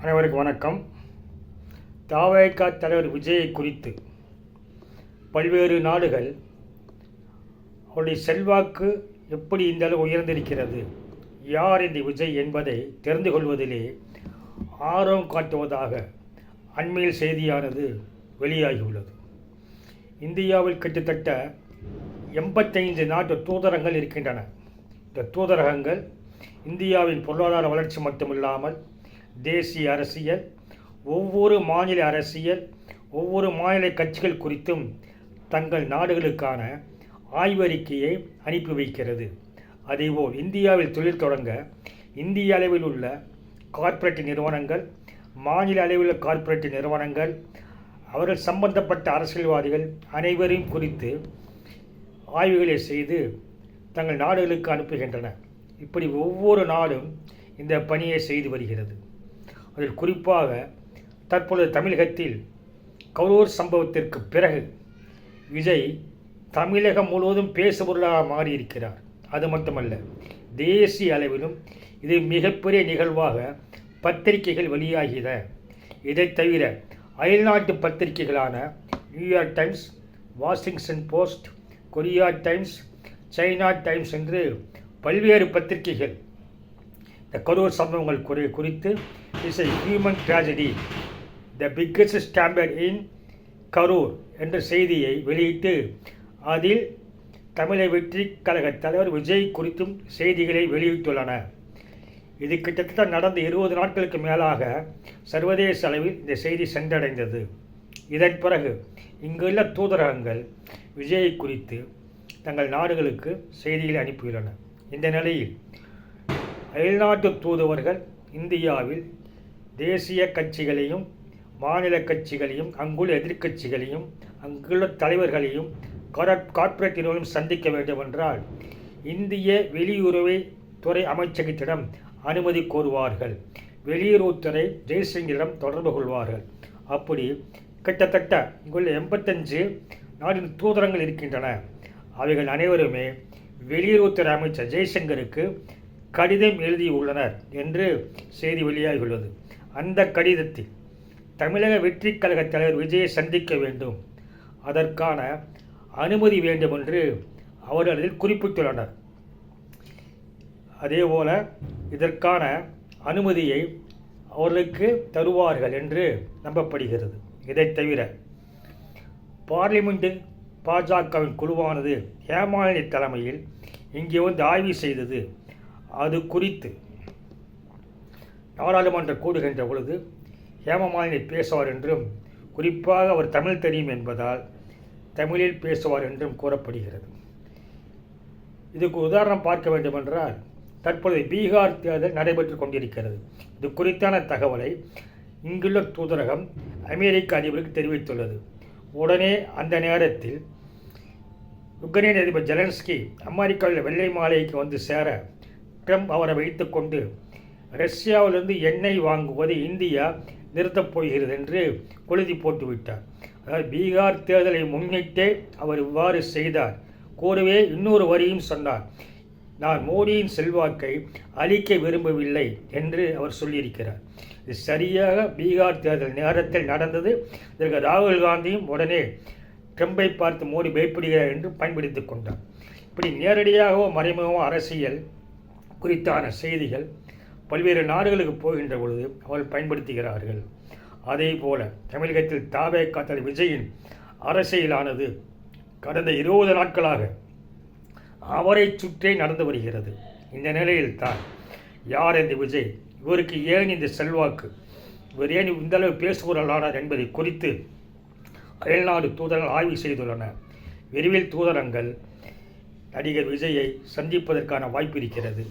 அனைவருக்கும் வணக்கம். தாவேகா தலைவர் விஜயை குறித்து பல்வேறு நாடுகள் அவருடைய செல்வாக்கு எப்படி இந்த அளவு உயர்ந்திருக்கிறது யார் இந்த விஜய் என்பதை தெரிந்து கொள்வதிலே ஆர்வம் காட்டுவதாக அண்மையில் செய்தியானது வெளியாகியுள்ளது. இந்தியாவில் கிட்டத்தட்ட எண்பத்தைந்து நாட்டு தூதரங்கள் இருக்கின்றன. இந்த தூதரகங்கள் இந்தியாவின் பொருளாதார வளர்ச்சி மட்டுமில்லாமல் தேசிய அரசியல் ஒவ்வொரு மாநில அரசியல் ஒவ்வொரு மாநில கட்சிகள் குறித்தும் தங்கள் நாடுகளுக்கான ஆய்வறிக்கையை அனுப்பி வைக்கிறது. அதேபோல் இந்தியாவில் தொழில் தொடங்க இந்திய அளவில் உள்ள கார்ப்பரேட் நிறுவனங்கள் மாநில அளவில் உள்ள கார்ப்பரேட் நிறுவனங்கள் அவர்கள் சம்பந்தப்பட்ட அரசியல்வாதிகள் அனைவரையும் குறித்து ஆய்வுகளை செய்து தங்கள் நாடுகளுக்கு அனுப்புகின்றன. இப்படி ஒவ்வொரு நாடும் இந்த பணியை செய்து வருகிறது. அதில் குறிப்பாக தற்பொழுது தமிழகத்தில் கரூர் சம்பவத்திற்கு பிறகு விஜய் தமிழகம் முழுவதும் பேசுபொருளாக மாறியிருக்கிறார். அது மட்டுமல்ல தேசிய அளவிலும் இது மிகப்பெரிய நிகழ்வாக பத்திரிகைகள் வெளியாகின இதைத் தவிர அயல்நாட்டு பத்திரிகைகளான New York Times Washington Post Korea Times China Times என்று பல்வேறு பத்திரிகைகள் இந்த கரூர் சம்பவங்கள் குறி குறித்து is a human tragedy the biggest stampede in Karur என்ற செய்தியை வெளியிட்டு அதில் தமிழை வெற்றி கழக தலைவர் விஜய் குறித்தும் செய்திகளை வெளியிட்டுள்ளன இது கிட்டத்தட்ட நடந்த இருபது நாட்களுக்கு மேலாக சர்வதேச அளவில் இந்த செய்தி சென்றடைந்தது. இதன் பிறகு இங்குள்ள தூதரகங்கள் விஜயை குறித்து தங்கள் நாடுகளுக்கு செய்திகளை அனுப்பியுள்ளன இந்த நிலையில் அயல்நாட்டு தூதுவர்கள் இந்தியாவில் தேசிய கட்சிகளையும் மாநில கட்சிகளையும் அங்குள்ள எதிர்க்கட்சிகளையும் அங்குள்ள தலைவர்களையும் கார்ப்பரேட் நிறுவனம் சந்திக்க வேண்டுமென்றால் இந்திய வெளியுறவை துறை அமைச்சகத்திடம் அனுமதி கோருவார்கள். வெளியுறவுத்துறை ஜெய்சிங்கிடம் தொடர்பு கொள்வார்கள். அப்படி கிட்டத்தட்ட இங்குள்ள எண்பத்தஞ்சு நாட்டின் தூதரங்கள் இருக்கின்றன. அவைகள் அனைவருமே வெளியுறவுத்துறை அமைச்சர் ஜெய்சங்கருக்கு கடிதம் எழுதியுள்ளனர் என்று செய்தி வெளியாகியுள்ளது. அந்த கடிதத்தில் தமிழக வெற்றி கழக தலைவர் விஜயை சந்திக்க வேண்டும். அதற்கான அனுமதி வேண்டும் என்று அவர்கள் அதில் குறிப்பிட்டுள்ளனர். அதேபோல இதற்கான அனுமதியை அவர்களுக்கு தருவார்கள் என்று நம்பப்படுகிறது. இதைத் தவிர பார்லிமெண்ட்டில் பாஜகவின் குழுவானது ஹேமாலினி தலைமையில் இங்கே வந்து ஆய்வு செய்தது அது குறித்து நாடாளுமன்றம் கூடுகின்ற பொழுது ஹேமமாலினி பேசுவார் என்றும் குறிப்பாக அவர் தமிழ் தெரியும் என்பதால் தமிழில் பேசுவார் என்றும் கூறப்படுகிறது. இதுக்கு உதாரணம் பார்க்க வேண்டுமென்றால் தற்பொழுது பீகார் தேர்தல் நடைபெற்று கொண்டிருக்கிறது. இது குறித்தான தகவலை இங்குள்ள தூதரகம் அமெரிக்க அதிபருக்கு தெரிவித்துள்ளது. உடனே அந்த நேரத்தில் உக்ரைன் அதிபர் ஜெலன்ஸ்கி அமெரிக்காவில் வெள்ளை மாலைக்கு வந்து சேர ட்ரம்ப் அவரை வைத்துக்கொண்டு ரஷ்யாவிலிருந்து எண்ணெய் வாங்குவதை இந்தியா நிறுத்தப் போகிறது என்று கொழுதி போட்டுவிட்டார். அதாவது பீகார் தேர்தலை முன்னிட்டே அவர் இவ்வாறு செய்தார். கூடவே இன்னொரு வரியும் சொன்னார். நான் மோடியின் செல்வாக்கை அழிக்க விரும்பவில்லை என்று அவர் சொல்லியிருக்கிறார். இது சரியாக பீகார் தேர்தல் நேரத்தில் நடந்தது. இதற்கு ராகுல் காந்தியும் உடனே ட்ரம்பை பார்த்து மோடி பயப்படுகிறார் என்று பயன்படுத்திக் கொண்டார். இப்படி நேரடியாகவோ மறைமுகமோ அரசியல் குறித்தான செய்திகள் பல்வேறு நாடுகளுக்கு போகின்ற பொழுது அவர்கள் பயன்படுத்துகிறார்கள். அதே போல தமிழகத்தில் தாவே காத்தல் விஜயின் அரசியலானது கடந்த இருபது நாட்களாக அவரை சுற்றே நடந்து வருகிறது. இந்த நிலையில் தான் யார் இந்த விஜய்? இவருக்கு ஏன் இந்த செல்வாக்கு? இவர் ஏன் இந்த அளவு பேசுபொருளானார் என்பதை குறித்து அயல்நாடு தூதரங்கள் ஆய்வு செய்துள்ளன. விரைவில் தூதரங்கள் நடிகர் விஜயை சந்திப்பதற்கான வாய்ப்பு இருக்கிறது.